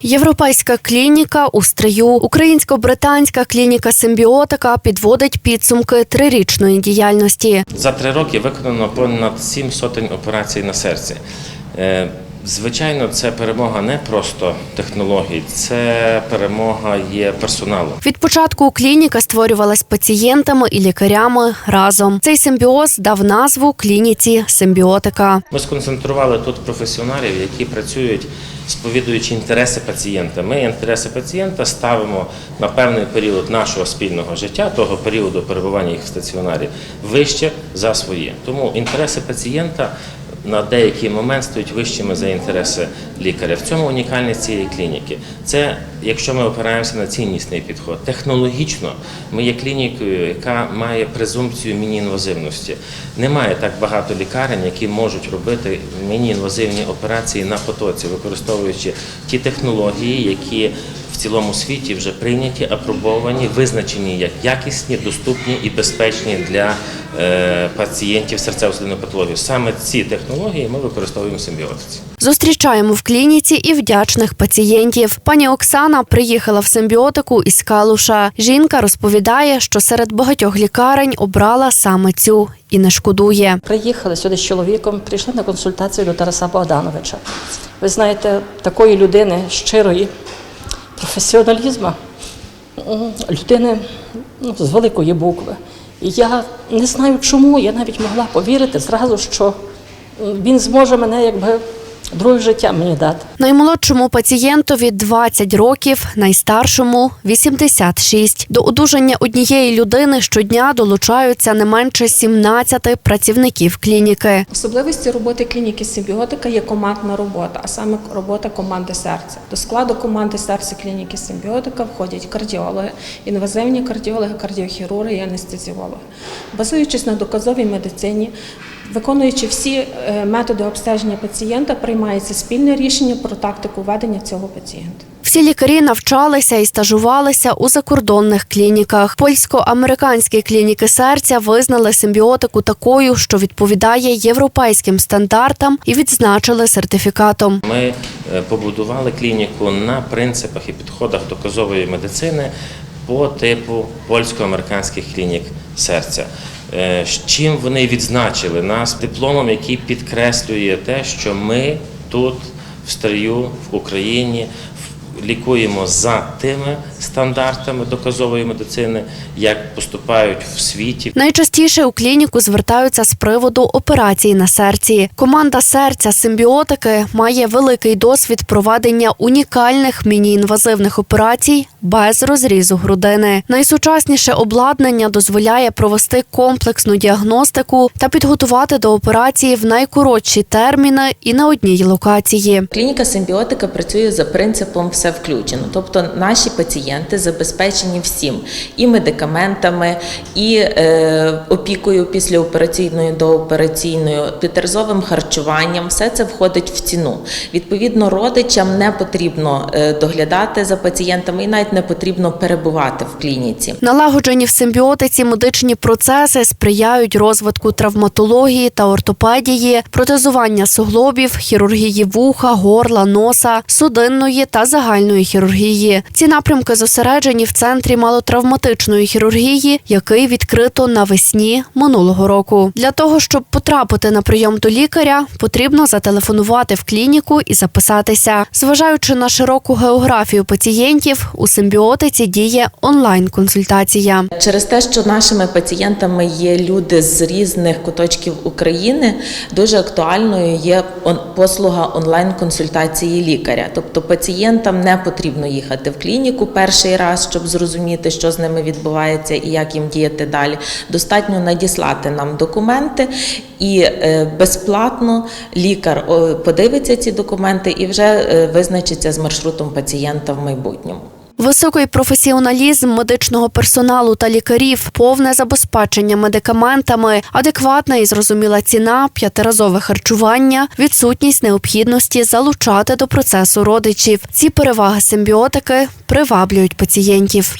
Європейська клініка у стрию, українсько-британська клініка симбіотика підводить підсумки трирічної діяльності. За три роки виконано понад сім сотень операцій на серці. Звичайно, це перемога не просто технологій, це перемога є персоналу. Від початку клініка створювалась пацієнтами і лікарями разом. Цей симбіоз дав назву клініці симбіотика. Ми сконцентрували тут професіоналів, які працюють сповідуючи інтереси пацієнта. Ми інтереси пацієнта ставимо на певний період нашого спільного життя, того періоду перебування їх в стаціонарі, вище за свої. Тому інтереси пацієнта на деякий момент стають вищими за інтереси лікаря. В цьому унікальність цієї клініки. Це якщо ми опираємося на ціннісний підход. Технологічно ми є клінікою, яка має презумпцію міні-інвазивності. Немає так багато лікарень, які можуть робити міні-інвазивні операції на потоці, використовуючи ті технології, які в цілому світі вже прийняті, апробовані, визначені як якісні, доступні і безпечні для е, пацієнтів серцево-судинної патології. Саме ці технології ми використовуємо в симбіотиці. Зустрічаємо в клініці і вдячних пацієнтів. Пані Оксана приїхала в симбіотику із Калуша. Жінка розповідає, що серед багатьох лікарень обрала саме цю і не шкодує. Приїхали сюди з чоловіком, прийшли на консультацію до Тараса Богдановича. Ви знаєте, такої людини щирої, професіоналізму, людини ну, з великої букви. І я не знаю чому, я навіть могла повірити зразу, що він зможе мене якби друге життя мені дати. Наймолодшому пацієнтові 20 років, найстаршому 86. До одужання однієї людини щодня долучаються не менше 17 працівників клініки. Особливості роботи клініки Симбіотика є командна робота, а саме робота команди серця. До складу команди серця клініки Симбіотика входять кардіологи, інвазивні кардіологи, кардіохірурги і анестезіологи. Базуючись на доказовій медицині, виконуючи всі е, методи обстеження пацієнта, приймається спільне рішення про тактику ведення цього пацієнта. Всі лікарі навчалися і стажувалися у закордонних клініках. Польсько-американські клініки серця визнали симбіотику такою, що відповідає європейським стандартам, і відзначили сертифікатом. Ми е, побудували клініку на принципах і підходах доказової медицини по типу польсько-американських клінік серця. Е, Чим вони відзначили нас дипломом, який підкреслює те, що ми тут, в стрію в Україні, лікуємо за тими стандартами доказової медицини, як поступають в світі. Найчастіше у клініку звертаються з приводу операцій на серці. Команда серця симбіотики має великий досвід проведення унікальних міні-інвазивних операцій без розрізу грудини. Найсучасніше обладнання дозволяє провести комплексну діагностику та підготувати до операції в найкоротші терміни і на одній локації. Клініка симбіотика працює за принципом все включено. Тобто наші пацієнти забезпечені всім і медикаментами, і е, опікою післяопераційною, доопераційною, підразовим харчуванням. Все це входить в ціну. Відповідно, родичам не потрібно е, доглядати за пацієнтами і навіть не потрібно перебувати в клініці. Налагоджені в симбіотиці медичні процеси сприяють розвитку травматології та ортопедії, протезування суглобів, хірургії вуха, горла, носа, судинної та загальної хірургії. Ці напрямки зосереджені в центрі малотравматичної хірургії, який відкрито навесні минулого року. Для того щоб потрапити на прийом до лікаря, потрібно зателефонувати в клініку і записатися. Зважаючи на широку географію пацієнтів, у симбіотиці діє онлайн-консультація. Через те, що нашими пацієнтами є люди з різних куточків України, дуже актуальною є послуга онлайн-консультації лікаря. Тобто пацієнтам не потрібно їхати в клініку перший раз, щоб зрозуміти, що з ними відбувається і як їм діяти далі. Достатньо надіслати нам документи, і е, безплатно лікар подивиться ці документи і вже е, визначиться з маршрутом пацієнта в майбутньому. Високий професіоналізм медичного персоналу та лікарів, повне забезпечення медикаментами, адекватна і зрозуміла ціна, п'ятиразове харчування, відсутність необхідності залучати до процесу родичів. Ці переваги симбіотики приваблюють пацієнтів.